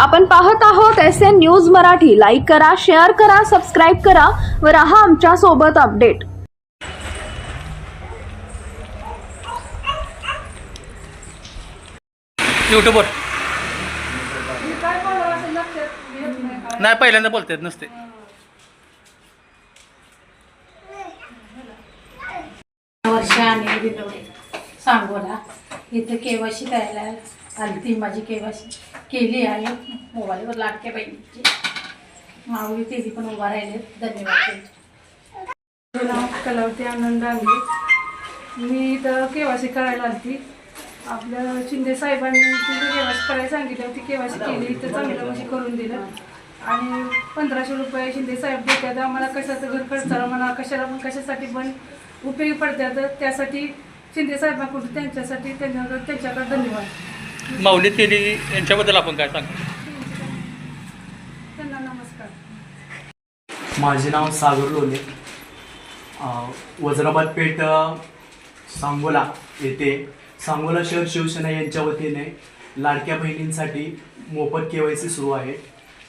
आपण पाहत आहोत S N News Marathi. Like करा शेअर करा सबस्क्राईब करा व राहा आमच्यासोबत अपडेट युट्यूबवर नाही पहिल्यांदा बोलता येत नसते. वर्ष आणि सांगोला. इथं केवायसी करायला आली ती माझी केवाशी. केली आहे मोबाईलवर लाटक्या बहिणीची. माऊली तेही पण उभा राहिले. धन्यवाद नाव कलावती आनंद आली मी इथं केवाशी करायला आली आपल्या शिंदे साहेबांनी तिथे केवासी करायला सांगितलं होती. केवासी केली तर चांगलं म्हणजे करून दिलं. आणि पंधराशे रुपये शिंदे साहेब देतात. आम्हाला कशाचं घर खर्चाला म्हणा कशाला पण कशासाठी पण उपयोगी पडतात. त्यासाठी शिंदे साहेबांकडून त्यांच्यासाठी त्यांच्याकडे त्यांच्याकडे धन्यवाद. माऊली तेली यांच्याबद्दल आपण काय सांग? माझे नाव सागर लोले. अ, वज्राबाद पेठ सांगोला येथे. सांगोला शहर शिवसेना यांच्या वतीने लाडक्या बहिणींसाठी मोफत के वाय सी सुरू आहे.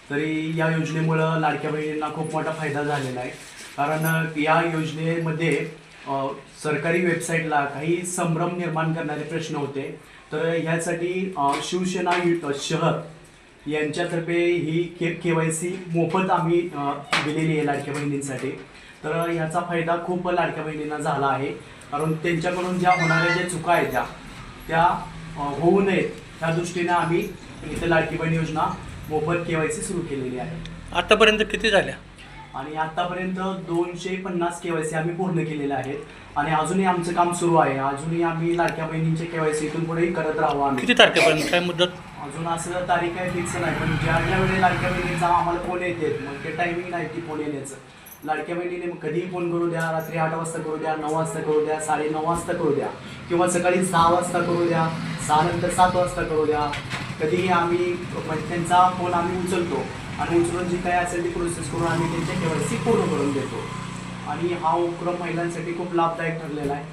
तरी या योजनेमुळं लाडक्या बहिणींना खूप मोठा फायदा झालेला आहे. कारण या योजनेमध्ये सरकारी वेबसाईटला काही संभ्रम निर्माण करणारे प्रश्न होते. तर ह्यासाठी शिवसेना शहर यांच्यातर्फे ही के के वाय सी मोफत आम्ही दिलेली आहे लाडक्या बहिणींसाठी. तर ह्याचा फायदा खूप लाडक्या बहिणींना झाला आहे. कारण त्यांच्याकडून ज्या होणाऱ्या ज्या चुका आहेत त्या त्या होऊ नयेत त्या दृष्टीने आम्ही इथे लाडकी बहीण योजना मोफत के वाय सी सुरू केलेली आहे. आतापर्यंत किती झाल्या? आणि आतापर्यंत दोनशे पन्नास के वाय सी आम्ही पूर्ण केलेल्या आहेत. आणि अजूनही आमचं काम सुरू आहे. अजूनही आम्ही लाडक्या बहिणींचे के वाय सी इथून पुढेही करत राहू आम्ही. किती तारखेपर्यंत? काय मुदत? अजून असं तारीख काही फिक्स नाही पण ज्या ज्या वेळी लाडक्या बहिणीचा आम्हाला फोन येते मग ते टायमिंग नाही की फोन येण्याचं. लाडक्या बहिणीने मग कधीही फोन करू द्या रात्री आठ वाजता करू द्या नऊ वाजता करू द्या साडे नऊ वाजता करू द्या किंवा सकाळी सहा वाजता करू द्या सहा नंतर सात वाजता करू द्या. कधीही आम्ही म्हणजे त्यांचा फोन आम्ही उचलतो. आणि उचलून जी काही असेल ती प्रोसेस करून आम्ही त्यांच्या केवायसी पूर्ण करून देतो. आणि हा उपक्रम महिलांसाठी खूप लाभदायक ठरलेला आहे.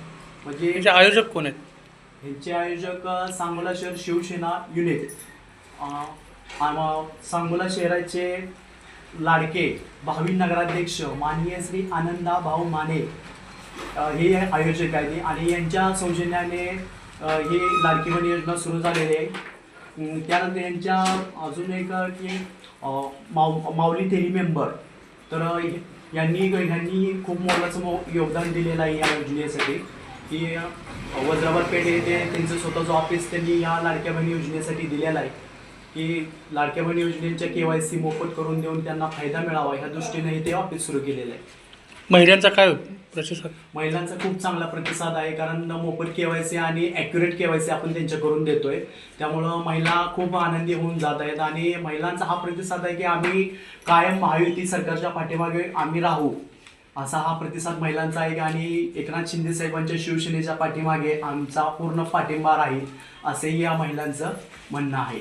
म्हणजे याचे आयोजक कोण आहेत? यांचे आयोजक सांगोला शहर शिवसेना युनिट. सांगोला शहराचे लाडके भावी नगराध्यक्ष माननीय श्री आनंदा भाऊ माने हे आयोजक आहेत. आणि यांच्या सौजन्याने ही लाडकी योजना सुरू झालेली आहे. त्यानंतर यांच्या अजून एक की माऊ माऊली थेरी मेंबर. तर यांनी ह्यांनी खूप मोलाचं मो योगदान दिलेलं आहे या योजनेसाठी. की वज्रावर पेठ येथे त्यांचं स्वतःचं ऑफिस त्यांनी या लाडक्या बहिणी योजनेसाठी दिलेलं आहे. की लाडक्या बहिणी योजनेच्या के वाय सी मोफत करून देऊन त्यांना फायदा मिळावा ह्या दृष्टीने ते ऑफिस सुरू केलेलं आहे. महिलांचा काय प्रतिसाद? महिलांचा खूप चांगला प्रतिसाद आहे कारण मोफत केवायसी आणि ॲक्युरेट केवायसी आपण त्यांच्याकडून देतोय. त्यामुळं महिला खूप आनंदी होऊन जात आहेत आणि महिलांचा हा प्रतिसाद आहे की आम्ही कायम महायुती सरकारच्या पाठीमागे आम्ही राहू असा हा प्रतिसाद महिलांचा आहे. आणि एकनाथ शिंदे साहेबांच्या शिवसेनेच्या पाठीमागे आमचा पूर्ण पाठिंबा राहील असेही या महिलांचं म्हणणं आहे.